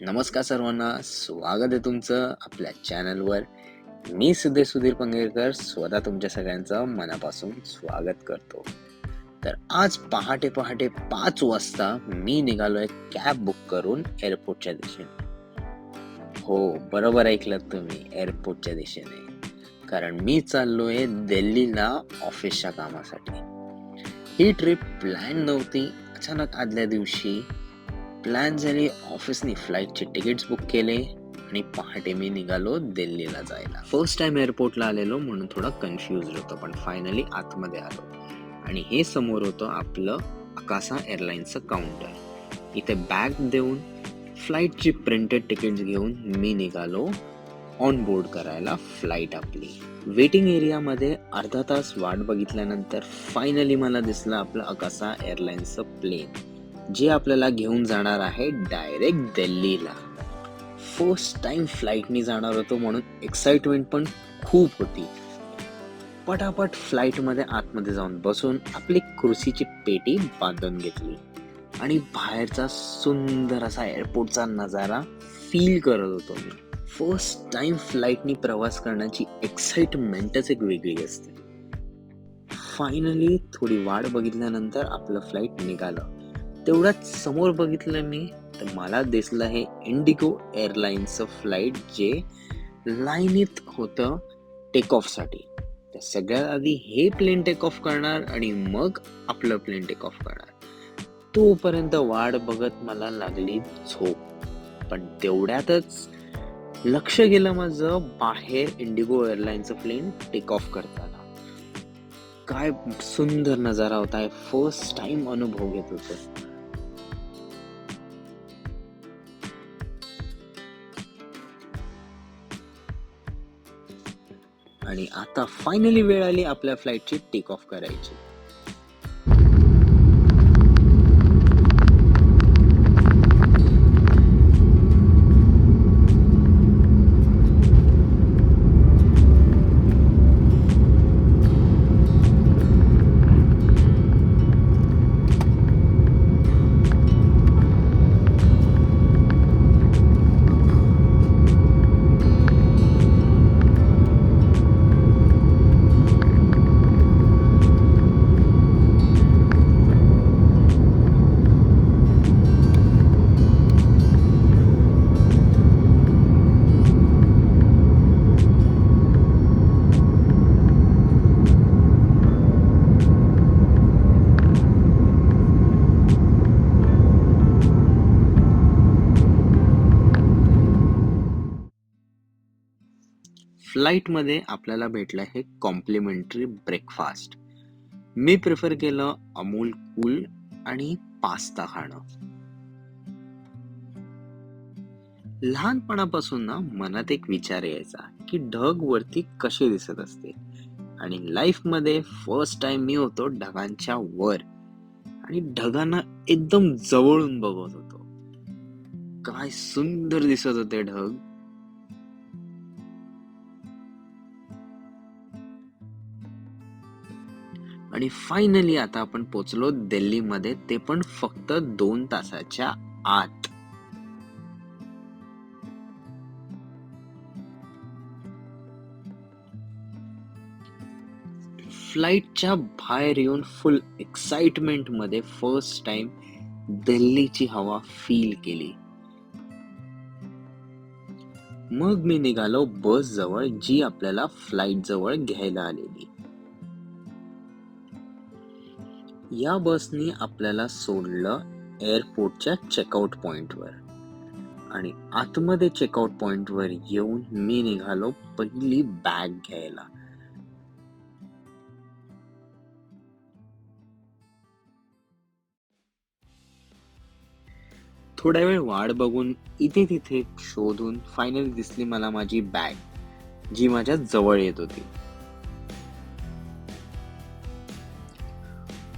नमस्कार सर्वांना स्वागत आहे तुमचं आपल्या चॅनलवर. मी सिद्धेश सुधीर पंगेरकर स्वतः तुमच्या सगळ्यांचं मनापासून स्वागत करतो. तर आज पहाटे पहाटे पाच वाजता मी निघालोय कॅब बुक करून एअरपोर्टच्या दिशेने. हो बरोबर ऐकलं तुम्ही एअरपोर्टच्या दिशेने. कारण मी चाललोय दिल्लीला ऑफिसच्या कामासाठी. ही ट्रिप प्लॅन नव्हती. अचानक आदल्या दिवशी प्लॅन झाली. ऑफिसनी फ्लाईटचे तिकीट्स बुक केले आणि पहाटे मी निघालो दिल्लीला जायला. फर्स्ट टाइम एअरपोर्टला आलेलो म्हणून थोडा कन्फ्युज होतो पण फायनली आतमध्ये आलो. आणि हे समोर होतं आपलं अकासा एअरलाईन्सचं काउंटर इथे बॅग देऊन फ्लाईटची प्रिंटेड तिकीट्स घेऊन मी निघालो ऑन बोर्ड करायला फ्लाईट आपली. वेटिंग एरियामध्ये अर्धा तास वाट बघितल्यानंतर फायनली मला दिसलं आपलं अकासा एअरलाईन्सचं प्लेन जे आपल्याला घेऊन जाणार आहे डायरेक्ट दिल्लीला. फर्स्ट टाइम फ्लाईटनी जाणार होतो म्हणून एक्साइटमेंट पण खूप होती. पटापट फ्लाईटमध्ये आतमध्ये जाऊन बसून आपली खुर्चीची पेटी बांधून घेतली. आणि बाहेरचा सुंदर असा एअरपोर्टचा नजारा फील करत होतो मी. फर्स्ट टाइम फ्लाईटनी प्रवास करण्याची एक्साइटमेंटच एक वेगळी असते. फायनली थोडी वाट बघितल्यानंतर आपलं फ्लाईट निघालं. तेवढ्याच समोर बघितलं मी तर मला दिसलं हे इंडिगो एअरलाईन्सचं फ्लाईट जे लाईनीत होतं टेक ऑफसाठी तर सगळ्यात आधी हे प्लेन टेक ऑफ करणार आणि मग आपलं प्लेन टेक ऑफ करणार. तोपर्यंत वाट बघत मला लागली झोप. पण तेवढ्यातच लक्ष गेलं माझं बाहेर इंडिगो एअरलाईनचं प्लेन टेक ऑफ करताना. काय सुंदर नजारा होता. फर्स्ट टाइम अनुभव घेत होतो. आणि आता फायनली वेळ आली आपल्या फ्लाईटची टेक ऑफ करायची. फ्लाईटमध्ये आपल्याला भेटलं हे कॉम्प्लिमेंटरी ब्रेकफास्ट मी प्रिफर केलं अमूल कूल आणि पास्ता खाणं. लहानपणापासून ना मनात एक विचार यायचा की ढग वरती कसे दिसत असते आणि लाईफमध्ये फर्स्ट टाइम मी होतो ढगांच्या वर. आणि ढगांना एकदम जवळून बघत होतो. काय सुंदर दिसत होते ढग. आणि फायनली आता आपण पोचलो दिल्लीमध्ये. ते पण फक्त दोन तासाच्या आत. फ्लाईटच्या बाहेर येऊन फुल एक्साइटमेंटमध्ये फर्स्ट टाइम दिल्लीची हवा फील केली. मग मी निघालो बस जवळ जी आपल्याला फ्लाईट जवळ घ्यायला आलेली. या बसनी आपल्याला सोडलं एअरपोर्टच्या चेकआउट पॉइंटवर आणि आतमध्ये चेकआउट पॉइंटवर येऊन मी निघालो पहिली बॅग घ्यायला. थोड्या वेळ वाट बघून इथे तिथे शोधून फायनली दिसली मला माझी बॅग जी माझ्या जवळ येत होती.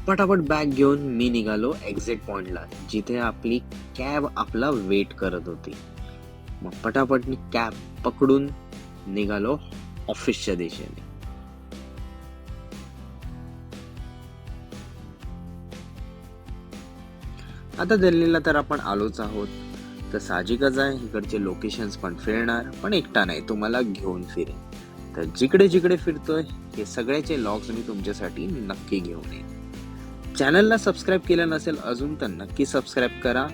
पटापट बॅग घेऊन मी निघालो एक्झिट पॉइंटला जिथे आपली कॅब आपला वेट करत होती. मग पटापट मी कॅब पकडून निघालो ऑफिसच्या दिशेने. आता दिल्लीला तर आपण आलोच आहोत. तर साहजिकच आहे इकडचे लोकेशन्स पण फिरणार पण एकटा नाही तुम्हाला घेऊन फिरेन. तर जिकडे जिकडे फिरतोय हे सगळ्याचे लॉग्स मी तुमच्यासाठी नक्की घेऊन येईन. चॅनलला सबस्क्राईब केलं नसेल अजून तर नक्की सबस्क्राईब करा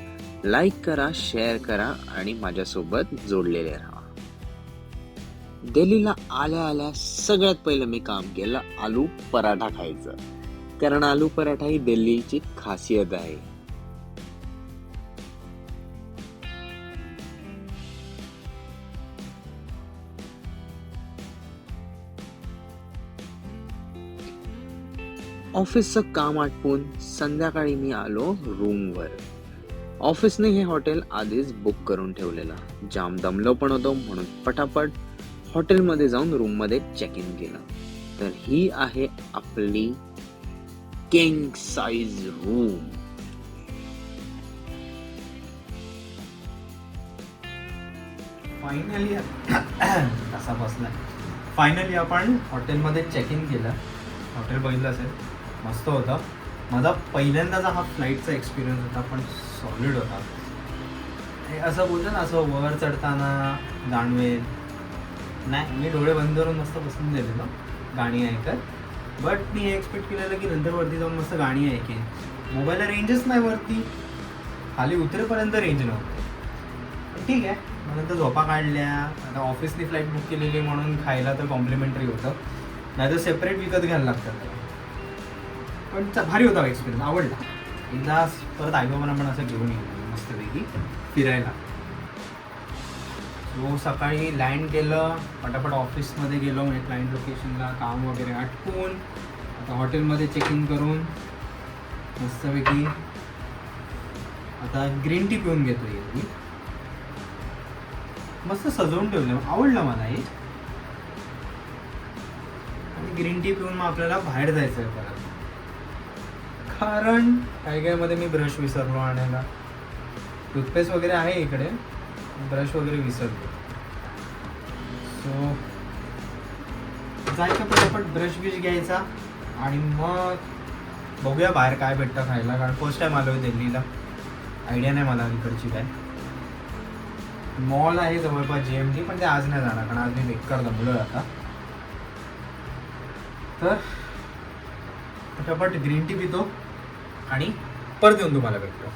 लाईक करा शेअर करा आणि माझ्यासोबत जोडलेले राहा. दिल्लीला आल्या आल्या सगळ्यात पहिलं मी काम केलं आलू पराठा खायचं. कारण आलू पराठा ही दिल्लीची खासियत आहे. ऑफिसचं काम आटपून संध्याकाळी मी आलो रूमवर. ऑफिसने हे हॉटेल आधीच बुक करून ठेवलेलं. जाम दमलो पण होतो म्हणून पटापट हॉटेलमध्ये जाऊन रूममध्ये चेक इन केलं. तर ही आहे आपली किंग साईज रूम फायनली असा बसला. फायनली आपण हॉटेलमध्ये चेक इन केलं. हॉटेल बघितलं असेल. मस्त होतं. माझा पहिल्यांदाचा हा फ्लाईटचा एक्सपिरियन्स होता पण सॉलिड होता. हे असं बोलतो ना असं वर चढताना जाणवेल नाही मी डोळे बंद करून मस्त बसून गेलेलो गाणी ऐकत. बट मी हे एक्सपेक्ट केलेलं की नंतर वरती जाऊन मस्त गाणी ऐकेन. मोबाईलला रेंजच नाही वरती. खाली उतरेपर्यंत रेंज नव्हते. ठीक आहे मग नंतर झोपा काढल्या. आता ऑफिसनी फ्लाईट बुक केलेली म्हणून खायला तर कॉम्प्लिमेंटरी होतं. नाही तर सेपरेट विकत घ्यायला लागतं पण भारी होता एक्सपिरियन्स आवडला. एकदा परत आईबाबांना पण असं घेऊन येईल मस्तपैकी फिरायला. सो सकाळी लँड केलं. पटापट ऑफिसमध्ये गेलो. म्हणजे क्लाइंट लोकेशनला काम वगैरे आटपून आता हॉटेलमध्ये चेक इन करून. मस्तपैकी. आता ग्रीन टी पिऊन घेतो मी. मस्त सजवून ठेवलं आवडलं मला हे. आणि ग्रीन टी पिऊन मग आपल्याला बाहेर जायचं आहे परत. कारण काय काय मध्ये मी ब्रश विसरलो आणायला. टूथपेस्ट वगैरे आहे इकडे. ब्रश वगैरे विसरलो. सो जायचं पटापट ब्रश बिश घ्यायचा आणि मग बघूया बाहेर काय भेटतं खायला. कारण फर्स्ट टाइम आलो आहे दिल्लीला. आयडिया नाही मला इकडची काय. मॉल आहे जवळपास जे एम टी पण ते आज नाही जाणार. कारण आज मी बेकार दमलो आता. तर पटापट ग्रीन टी पितो. आणि परत येऊन तुम्हाला भेटतो.